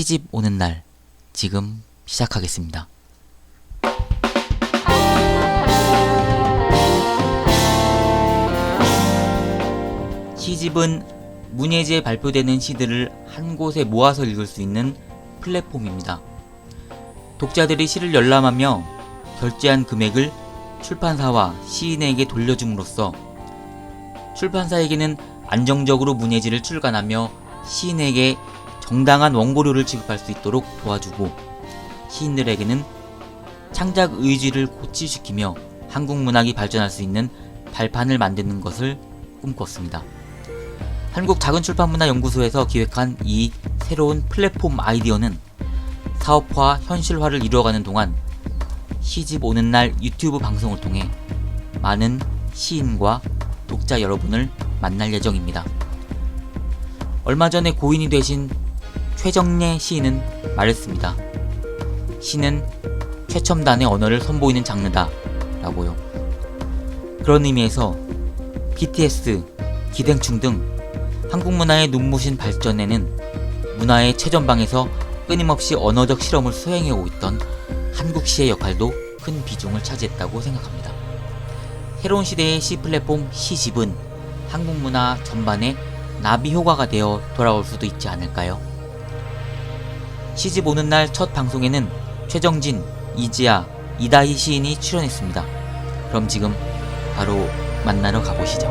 시집 오는 날 지금 시작하겠습니다. 시집은 문예지에 발표되는 시들을 한 곳에 모아서 읽을 수 있는 플랫폼입니다. 독자들이 시를 열람하며 결제한 금액을 출판사와 시인에게 돌려줌으로써 출판사에게는 안정적으로 문예지를 출간하며 시인에게 정당한 원고료를 지급할 수 있도록 도와주고 시인들에게는 창작 의지를 고취시키며 한국 문학이 발전할 수 있는 발판을 만드는 것을 꿈꿨습니다. 한국 작은 출판문화 연구소에서 기획한 이 새로운 플랫폼 아이디어는 사업화, 현실화를 이루어가는 동안 시집 오는 날 유튜브 방송을 통해 많은 시인과 독자 여러분을 만날 예정입니다. 얼마 전에 고인이 되신 최정례 시인은 말했습니다. 시는 최첨단의 언어를 선보이는 장르다. 라고요. 그런 의미에서 BTS, 기생충 등 한국 문화의 눈부신 발전에는 문화의 최전방에서 끊임없이 언어적 실험을 수행해오고 있던 한국 시의 역할도 큰 비중을 차지했다고 생각합니다. 새로운 시대의 시 플랫폼 시집은 한국 문화 전반의 나비 효과가 되어 돌아올 수도 있지 않을까요? 시집 오는 날 첫 방송에는 최정진, 이지아, 이다희 시인이 출연했습니다. 그럼 지금 바로 만나러 가보시죠.